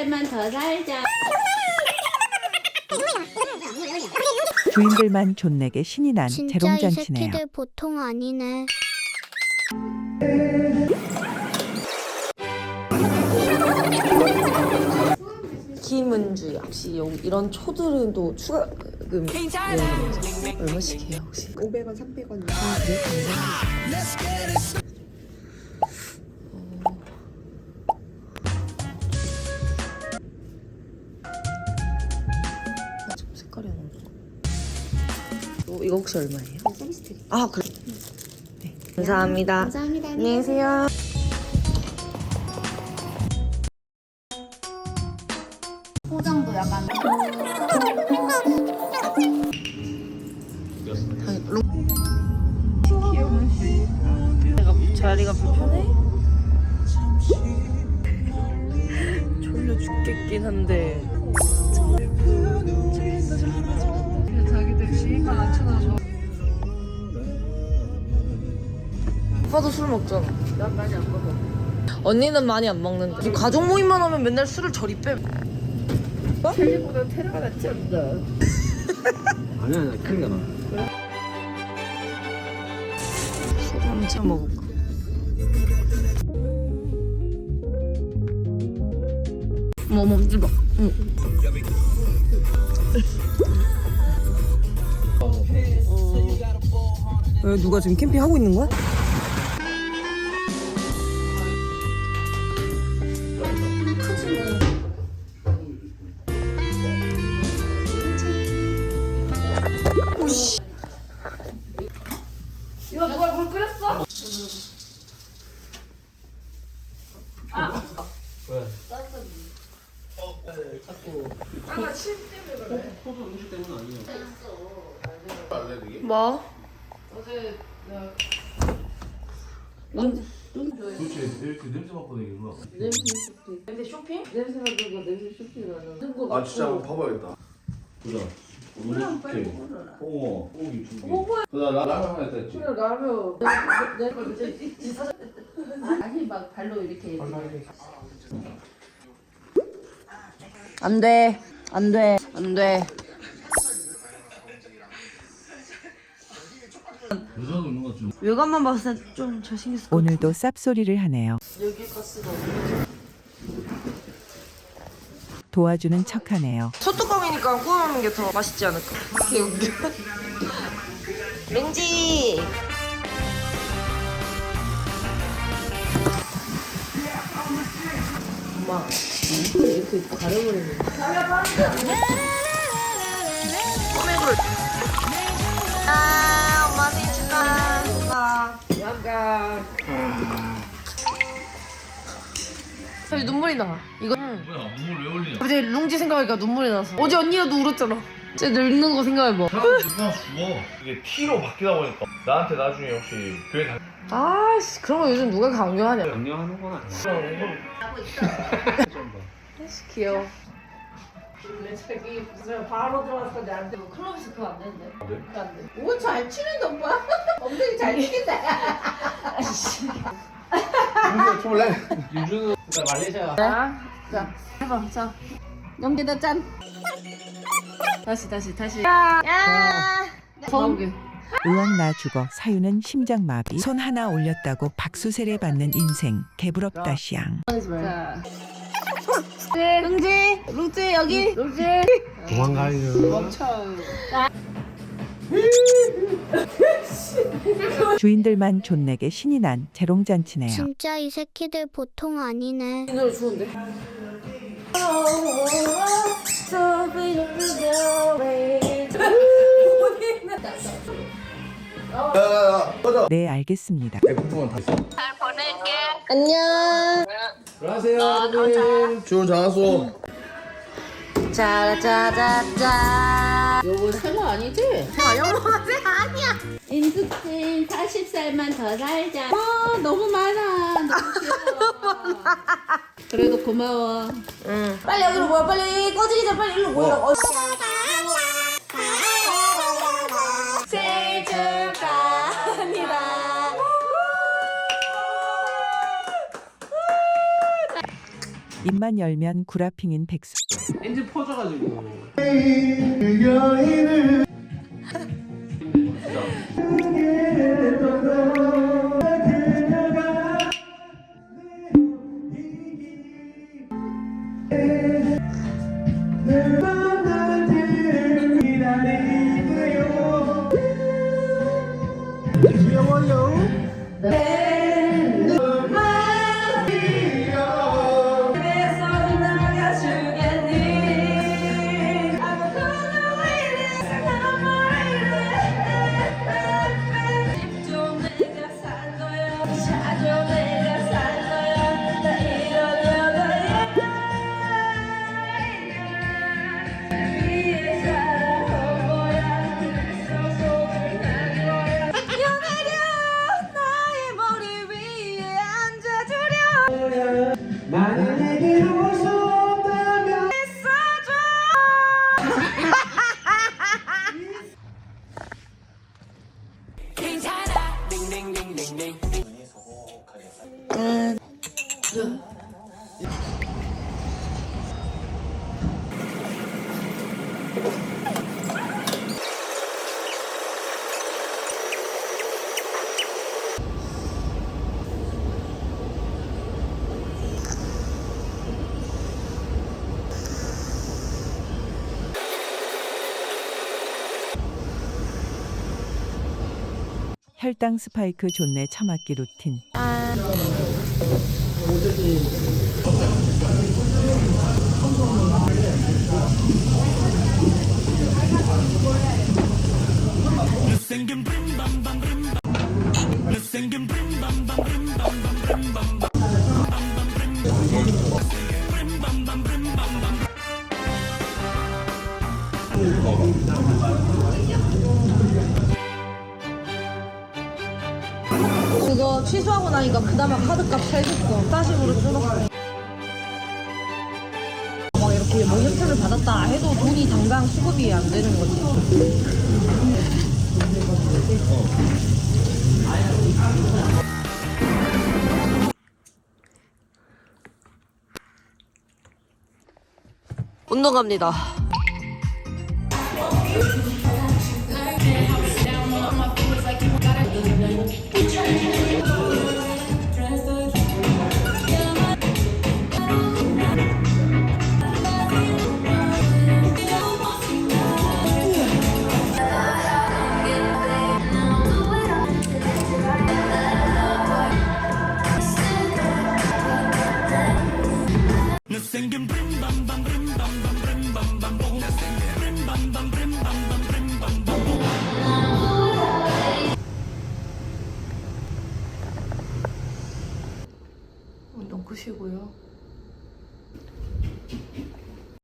40살만 더 살자. 주인들만 존내게 신이 난 진짜 이 재롱잔치네요. 새끼들 보통 아니네. 김은주 혹시 여기 이런 초들은 또 추가금 얼마씩 해요 혹시? 500원, 300원. 아 그래? 감사합니다. 좋아. 이거 혹시 얼마예요? 서비스 드릴게요. 아 그래. 네. 감사합니다. 감사합니다. 안녕히 계세요. 포장도 약간 내가 자리가 불편해? 졸려 죽겠긴 한데 지인만 안 쳐다봐. 오빠도 술 먹잖아 난 많이 안 먹어 언니는 많이 안 먹는데 가족 모임만 하면 맨날 술을 저리 빼 텔리보다 테라가 낫지 않나. 아니야, 아니야, 큰게 나. 소주 한잔 먹을까 어머 어머 봐 응. 왜 누가 지금 캠핑 하고 있는 거야? 뭐? 그렇지, 이렇게 냄새 맡고 다니는구나. 근데 쇼핑? 냄새가 들고 냄새 쇼핑을 하는 거. 아, 진짜 한번 봐봐야겠다. 보자. 오늘 숙제, 홍어, 고기 두 개. 그다음 라- 라면 하나 있다 했지. 그래 라면. 내가 이제 아니 막 발로 이렇게 안 돼. 안 돼. 안 돼. 여자도 있는 것 같지. 외관만 봤을 때 좀 잘생겼을 것 오늘도 쌉소리를 하네요. 여기 가스가 도와주는 척하네요. 소뚜껑이니까 구워놓는 게 더 맛있지 않을까? 이렇게 웃겨. 렌지! 엄마, 이렇게 가려버리는 저기 눈물이 나. 이거 뭐야, 눈물 왜 흘리냐? 어제 룽지 생각하니까 눈물이 나서. 어제 언니라도 울었잖아. 쟤 늙는 거 생각해봐. 사람 죽어. 이게 T로 바뀌다 보니까 나한테 나중에 혹시 교회 다 아씨, 그런 거 요즘 누가 강요하냐. 강요하는 건 아니야. 아씨, 귀여워. 내 자기 무슨 바로 들어왔어 나한테. 클럽에서 그거 안 되는데. 그거 안 돼. 오잘 치는데 오빠. 엉덩이 잘 치겠다. 윤주야, 초 콜릿. 윤주는 자, 자 해봐 자. 연기다 짠. 다시 다시 다시. 야! 나오게. 의왕 나 죽어 사유는 심장마비 손 하나 올렸다고 박수 세례 받는 인생 개부럽다 시앙. 자. 룽지! 룽지, 여기! 룽지. 도망가요. 멈춰. 주인들만 존내게 신이 난 재롱잔치네요. 진짜 이 새끼들 보통 아니네. 이 노래 좋은데? 야, 야, 야, 꺼져. 네 알겠습니다. F만 다 있어. 안녕! 안녕하세요, 여러분. 좋은 장소. 짜자자자. 요거 생거 아니지? 인숙씨 40살만 더 살자. 아 너무 많아. 너무 귀여워. 그래도 고마워. 응. 빨리 여기로 모여, 빨리. 꺼지기 전에 빨리 일로 모여. 어. 생일 축하합니다. 입만 열면 구라핑인 백수. 엔진 퍼져가지고. 만약에 할수 없다면 있어줘 괜찮아 띵띵띵띵띵 혈당 스파이크 존내 처맞기 루틴. 취소하고 나니까 그다음에 카드값 세줬어. 따식으로 줄었어. 막 이렇게 뭐 혜택을 받았다 해도 돈이 당장 수급이 안 되는 거지. 운동 갑니다. 끄시고요.